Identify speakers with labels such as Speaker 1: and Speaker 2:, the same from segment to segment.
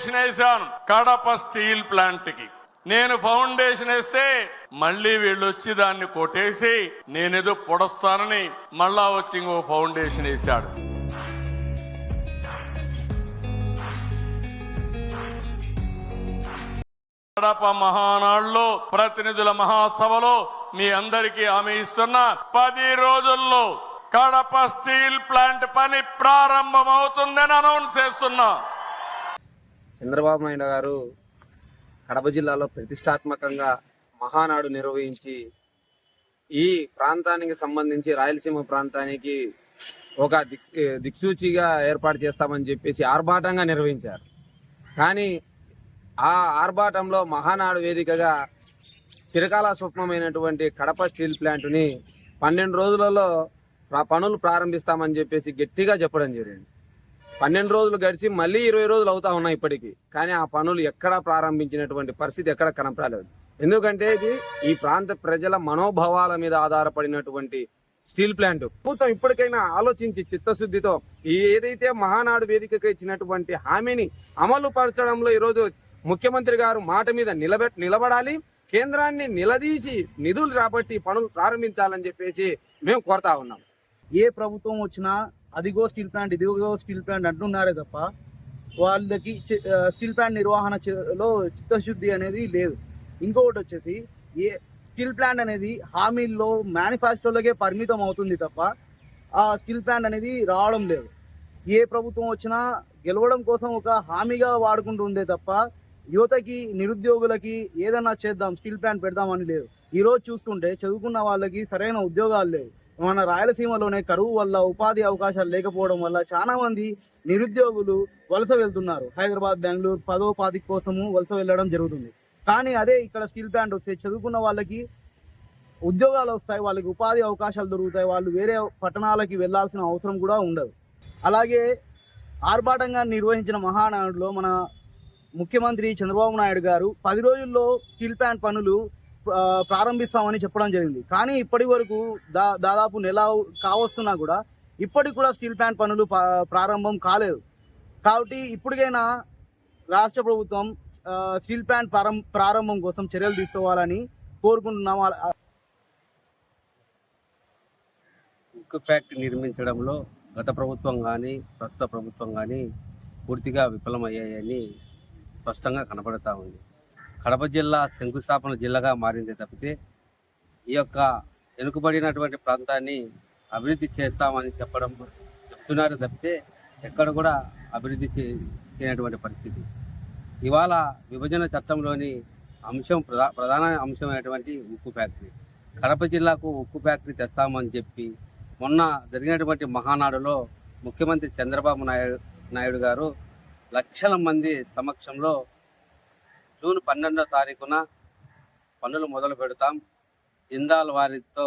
Speaker 1: Foundation వేశాను Kadapa steel ప్లాంట్కి నేను ఫౌండేషన్ వేస్తే మళ్ళీ వీళ్ళు వచ్చి దాన్ని కొట్టేసి నేనేదో పొడస్తానని మళ్ళా వచ్చి ఇంకో ఫౌండేషన్ వేశాడు. కడప మహానాడులో ప్రతినిధుల మహాసభలో మీ అందరికీ హామీ ఇస్తున్న పది రోజుల్లో కడప స్టీల్ ప్లాంట్ పని ప్రారంభమవుతుందని అనౌన్స్ చేస్తున్నా.
Speaker 2: చంద్రబాబు నాయుడు గారు కడప జిల్లాలో ప్రతిష్టాత్మకంగా మహానాడు నిర్వహించి ఈ ప్రాంతానికి సంబంధించి రాయలసీమ ప్రాంతానికి ఒక దిక్స్ దిక్సూచిగా ఏర్పాటు చేస్తామని చెప్పేసి ఆర్భాటంగా నిర్వహించారు. కానీ ఆ ఆర్భాటంలో మహానాడు వేదికగా చిరకాల స్వప్నమైనటువంటి కడప స్టీల్ ప్లాంట్ని పన్నెండు రోజులలో పనులు ప్రారంభిస్తామని చెప్పేసి గట్టిగా చెప్పడం జరిగింది. పన్నెండు రోజులు గడిచి మళ్ళీ ఇరవై రోజులు అవుతా ఉన్నాయి ఇప్పటికీ. కానీ ఆ పనులు ఎక్కడా ప్రారంభించినటువంటి పరిస్థితి ఎక్కడ కనపడలేదు. ఎందుకంటే ఇది ఈ ప్రాంత ప్రజల మనోభావాల మీద ఆధారపడినటువంటి స్టీల్ ప్లాంట్. ప్రభుత్వం ఇప్పటికైనా ఆలోచించి చిత్తశుద్ధితో ఏదైతే మహానాడు వేదికకు ఇచ్చినటువంటి హామీని అమలు పరచడంలో ఈరోజు ముఖ్యమంత్రి గారు మాట మీద నిలబె నిలబడాలి. కేంద్రాన్ని నిలదీసి నిధులు రాబట్టి పనులు ప్రారంభించాలని చెప్పేసి మేము కోరుతా ఉన్నాం.
Speaker 3: ఏ ప్రభుత్వం వచ్చినా అదిగో స్టీల్ ప్లాంట్ ఇదిగో స్టీల్ ప్లాంట్ అంటున్నారే తప్ప వాళ్ళకి చి- స్టీల్ ప్లాంట్ నిర్వహణ లో చిత్తశుద్ధి అనేది లేదు. ఇంకొకటి వచ్చేసి ఏ స్టీల్ ప్లాంట్ అనేది హామీల్లో మేనిఫెస్టోలకే పరిమితం అవుతుంది తప్ప ఆ స్టీల్ ప్లాంట్ అనేది రావడం లేదు. ఏ ప్రభుత్వం వచ్చినా గెలవడం కోసం ఒక హామీగా వాడుకుంటూ తప్ప యువతకి నిరుద్యోగులకి ఏదన్నా చేద్దాం స్టీల్ ప్లాంట్ పెడదామని లేదు. ఈరోజు చూసుకుంటే చదువుకున్న వాళ్ళకి సరైన ఉద్యోగాలు లేవు. మన రాయలసీమలోనే కరువు వల్ల ఉపాధి అవకాశాలు లేకపోవడం వల్ల చాలా మంది నిరుద్యోగులు వలస వెళ్తున్నారు. హైదరాబాద్ బెంగళూరు పదో కోసము వలస వెళ్ళడం జరుగుతుంది. కానీ అదే ఇక్కడ స్టీల్ ప్లాంట్ వస్తే చదువుకున్న వాళ్ళకి ఉద్యోగాలు వస్తాయి వాళ్ళకి ఉపాధి అవకాశాలు దొరుకుతాయి వాళ్ళు వేరే పట్టణాలకి వెళ్ళాల్సిన అవసరం కూడా ఉండదు. అలాగే ఆర్భాటంగా నిర్వహించిన మహానాడులో మన ముఖ్యమంత్రి చంద్రబాబు నాయుడు గారు పది రోజుల్లో స్టీల్ ప్లాంట్ పనులు ప్రారంభిస్తామని చెప్పడం జరిగింది. కానీ ఇప్పటి వరకు దా దాదాపు నెల కావస్తున్నా కూడా ఇప్పటికి కూడా స్టీల్ ప్లాంట్ పనులు ప్రారంభం కాలేదు. కాబట్టి ఇప్పటికైనా రాష్ట్ర ప్రభుత్వం స్టీల్ ప్లాంట్ ప్రారంభం కోసం చర్యలు తీసుకోవాలని కోరుకుంటున్నాం
Speaker 4: ఉక్కు ఫ్యాక్టరీ నిర్మించడంలో గత ప్రభుత్వం కానీ ప్రస్తుత ప్రభుత్వం కానీ పూర్తిగా విఫలమయ్యాయని స్పష్టంగా కనపడతా ఉంది. కడప జిల్లా శంకుస్థాపన జిల్లాగా మారింది తప్పితే ఈ యొక్క వెనుకబడినటువంటి ప్రాంతాన్ని అభివృద్ధి చేస్తామని చెప్పడం చెప్తున్నారు తప్పితే ఎక్కడ కూడా అభివృద్ధి చేయనటువంటి పరిస్థితి. ఇవాళ విభజన చట్టంలోని అంశం ప్రధా ప్రధాన అంశమైనటువంటి ఉక్కు ఫ్యాక్టరీ. కడప జిల్లాకు ఉక్కు ఫ్యాక్టరీ తెస్తామని చెప్పి మొన్న జరిగినటువంటి మహానాడులో ముఖ్యమంత్రి చంద్రబాబు నాయుడు నాయుడు గారు లక్షల మంది సమక్షంలో జూన్ పన్నెండో తారీఖున పనులు మొదలు పెడతాం. జిందాల్ వారితో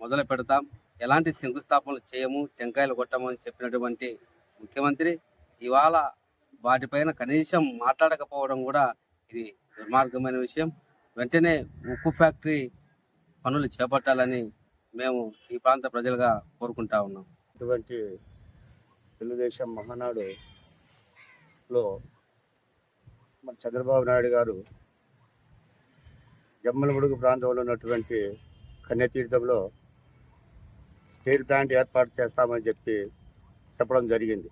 Speaker 4: మొదలు పెడతాం. ఎలాంటి శంకుస్థాపనలు చేయము టెంకాయలు కొట్టము అని చెప్పినటువంటి ముఖ్యమంత్రి ఇవాళ వాటిపైన కనీసం మాట్లాడకపోవడం కూడా ఇది దుర్మార్గమైన విషయం. వెంటనే ఉక్కు ఫ్యాక్టరీ పనులు చేపట్టాలని మేము ఈ ప్రాంత ప్రజలుగా కోరుకుంటా ఉన్నాం.
Speaker 5: ఇటువంటి తెలుగుదేశం మహానాడులో మన చంద్రబాబు నాయుడు గారు జమ్మలముడుగు ప్రాంతంలో ఉన్నటువంటి కన్యతీర్థంలో స్టీల్ ప్లాంట్ ఏర్పాటు చేస్తామని చెప్పి చెప్పడం జరిగింది.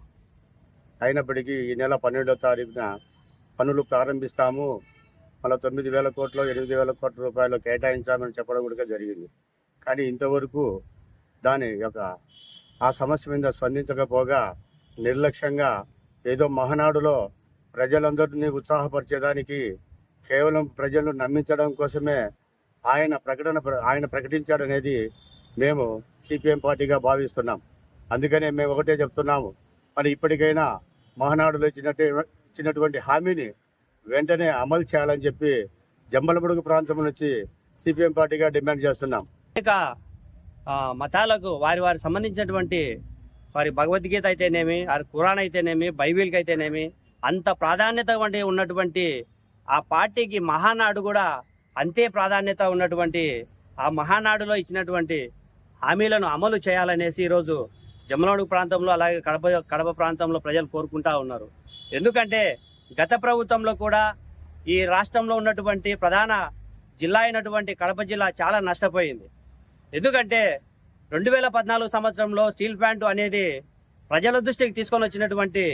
Speaker 5: అయినప్పటికీ ఈ నెల పన్నెండో తారీఖున పనులు ప్రారంభిస్తాము. మళ్ళీ తొమ్మిది వేల కోట్లు ఎనిమిది వేల కోట్ల రూపాయలు కేటాయించామని చెప్పడం కూడా జరిగింది. కానీ ఇంతవరకు దాని యొక్క ఆ సమస్య మీద స్పందించకపోగా నిర్లక్ష్యంగా ఏదో మహానాడులో ప్రజలందరినీ ఉత్సాహపరిచేదానికి కేవలం ప్రజలను నమ్మించడం కోసమే ఆయన ప్రకటన ప్ర- ఆయన ప్రకటించాడనేది మేము సిపిఎం పార్టీగా భావిస్తున్నాం. అందుకనే మేము ఒకటే చెప్తున్నాము. మరి ఇప్పటికైనా మహానాడులో ఇచ్చినట్టు ఇచ్చినటువంటి హామీని వెంటనే అమలు చేయాలని చెప్పి జమ్మలమడుగు ప్రాంతం నుంచి సిపిఎం పార్టీగా డిమాండ్ చేస్తున్నాం.
Speaker 6: ఇక మతాలకు వారి వారి సంబంధించినటువంటి వారి భగవద్గీత అయితేనేమి వారి ఖురాన్ అయితేనేమి బైబిల్కి అయితేనేమి అంత ప్రాధాన్యత వంటి ఉన్నటువంటి ఆ పార్టీకి మహానాడు కూడా అంతే ప్రాధాన్యత ఉన్నటువంటి ఆ మహానాడులో ఇచ్చినటువంటి హామీలను అమలు చేయాలనేసి ఈరోజు జమ్మలమడుగు ప్రాంతంలో అలాగే కడప కడప ప్రాంతంలో ప్రజలు కోరుకుంటా ఉన్నారు. ఎందుకంటే గత ప్రభుత్వంలో కూడా ఈ రాష్ట్రంలో ఉన్నటువంటి ప్రధాన జిల్లా అయినటువంటి కడప జిల్లా చాలా నష్టపోయింది. ఎందుకంటే రెండు వేల పద్నాలుగు సంవత్సరంలో స్టీల్ ప్లాంట్ అనేది ప్రజల దృష్టికి తీసుకొని వచ్చినటువంటి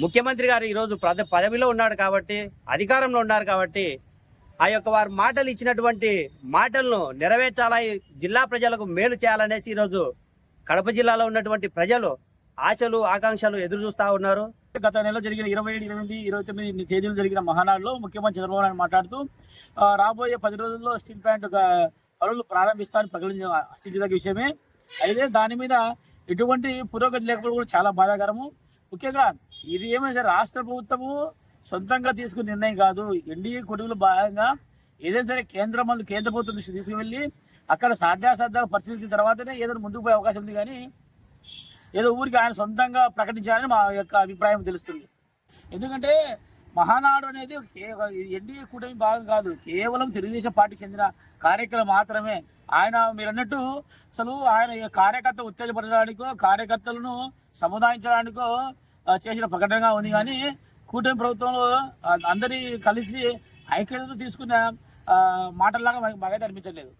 Speaker 6: ముఖ్యమంత్రి గారు ఈరోజు పద పదవిలో ఉన్నాడు కాబట్టి అధికారంలో ఉన్నారు కాబట్టి ఆ యొక్క వారు మాటలు ఇచ్చినటువంటి మాటలను నెరవేర్చాలా జిల్లా ప్రజలకు మేలు చేయాలనేసి ఈరోజు కడప జిల్లాలో ఉన్నటువంటి ప్రజలు ఆశలు ఆకాంక్షలు ఎదురు చూస్తూ ఉన్నారు.
Speaker 7: గత నెల జరిగిన ఇరవై ఏడు ఇరవై ఎనిమిది ఇరవై తొమ్మిది తేదీలు జరిగిన మహానాడులో ముఖ్యమంత్రి చంద్రబాబు నాయుడు మాట్లాడుతూ రాబోయే పది రోజుల్లో స్టీల్ ప్లాంట్ పనులు ప్రారంభిస్తారని ప్రకటించిన హర్షించదగ్గ విషయమే. అయితే దాని మీద ఎటువంటి పురోగతి లేకపోవడం కూడా చాలా బాధాకరము. ముఖ్యంగా ఇది ఏమైనా సరే రాష్ట్ర ప్రభుత్వము సొంతంగా తీసుకున్న నిర్ణయం కాదు. ఎన్డీఏ కొడుకులు భాగంగా ఏదైనా సరే కేంద్రం వాళ్ళు కేంద్ర ప్రభుత్వం దృష్టి తీసుకువెళ్ళి అక్కడ సాధ్యాసాధ్యాలు పరిశీలించిన తర్వాతనే ఏదైనా ముందుకు పోయే అవకాశం ఉంది కానీ ఏదో ఊరికి ఆయన సొంతంగా ప్రకటించాలని మా యొక్క అభిప్రాయం తెలుస్తుంది. ఎందుకంటే మహానాడు అనేది ఎన్డీఏ కూటమి భాగం కాదు. కేవలం తెలుగుదేశం పార్టీకి చెందిన కార్యక్రమం మాత్రమే. ఆయన మీరు అన్నట్టు అసలు ఆయన కార్యకర్త ఉత్తేజపరచడానికో కార్యకర్తలను సముదాయించడానికో చేసిన ప్రకటనగా ఉంది కానీ కూటమి ప్రభుత్వంలో అందరి కలిసి ఐక్యతతో తీసుకున్న మాటల్లాగా మాకు బాగా అనిపించలేదు